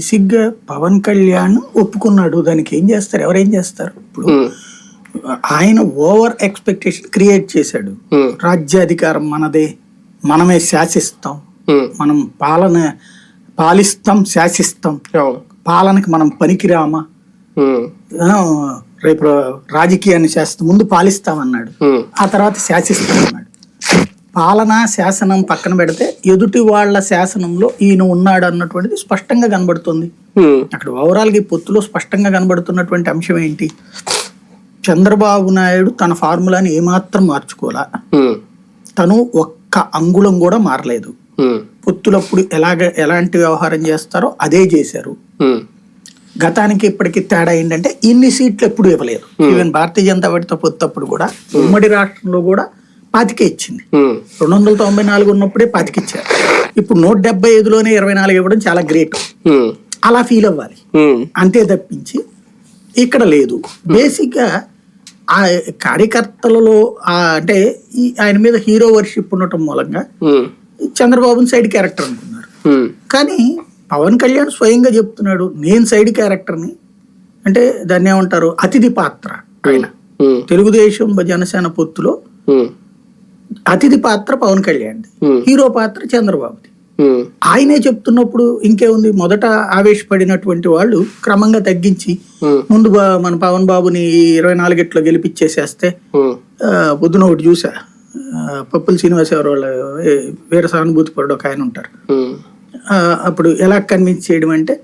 బేసిక్గా పవన్ కళ్యాణ్ ఒప్పుకున్నాడు. దానికి ఏం చేస్తారు? ఎవరేం చేస్తారు? ఇప్పుడు ఆయన ఓవర్ ఎక్స్పెక్టేషన్ క్రియేట్ చేశాడు. రాజ్యాధికారం మనదే. మనమే శాసిస్తాం. మనం పాలన పాలిస్తాం శాసిస్తాం. పాలనకి మనం పనికిరామా? రేపు రాజకీయాన్ని శాసిస్తాం ముందు పాలిస్తామన్నాడు ఆ తర్వాత శాసిస్తామన్నాడు పాలన శాసనం పక్కన పెడితే ఎదుటి వాళ్ళ శాసనంలో ఈయన ఉన్నాడు అన్నటువంటిది స్పష్టంగా కనబడుతుంది. అక్కడ ఓవరాల్గా ఈ పొత్తులో స్పష్టంగా కనబడుతున్నటువంటి అంశం ఏంటి? చంద్రబాబు నాయుడు తన ఫార్ములాని ఏమాత్రం మార్చుకోలా. తను ఒక్క అంగుళం కూడా మారలేదు. పొత్తులప్పుడు ఎలాగ ఎలాంటి వ్యవహారం చేస్తారో అదే చేశారు. గతానికి ఇప్పటికి తేడా ఏంటంటే ఇన్ని సీట్లు ఎప్పుడు ఇవ్వలేదు. ఈవెన్ భారతీయ జనతా పార్టీతో పొత్తప్పుడు కూడా ఉమ్మడి రాష్ట్రంలో కూడా పాతికే ఇచ్చింది. రెండు వందల తొంభై నాలుగు ఉన్నప్పుడే పాతికిచ్చారు. ఇప్పుడు నూట డెబ్బై ఐదులోనే ఇరవై నాలుగు ఇవ్వడం చాలా గ్రేట్. అలా ఫీల్ అవ్వాలి. అంతే తప్పించి ఇక్కడ లేదు. బేసిక్గా ఆ కార్యకర్తలలో అంటే ఆయన మీద హీరో వర్షిప్ ఉండటం మూలంగా ఉమ్, చంద్రబాబుని సైడ్ క్యారెక్టర్ అనుకున్నారు. కానీ పవన్ కళ్యాణ్ స్వయంగా చెప్తున్నాడు నేను సైడ్ క్యారెక్టర్ని. అంటే దాన్ని ఏమంటారు? అతిథి పాత్ర ఆయన. తెలుగుదేశం జనసేన పొత్తులో అతిథి పాత్ర పవన్ కళ్యాణ్ హీరో పాత్ర చంద్రబాబుది. ఆయనే చెప్తున్నప్పుడు ఇంకేముంది? మొదట ఆవేశపడినటువంటి వాళ్ళు క్రమంగా తగ్గించి ముందు మన పవన్ బాబుని ఇరవై నాలుగిట్లో గెలిపించేసేస్తే పొద్దున ఒకటి చూసా. పప్పుల శ్రీనివాసరావు వాళ్ళ వీర సానుభూతి పరుడు ఒక ఆయన ఉంటారు. అప్పుడు ఎలా కన్విన్స్ చేయడం అంటే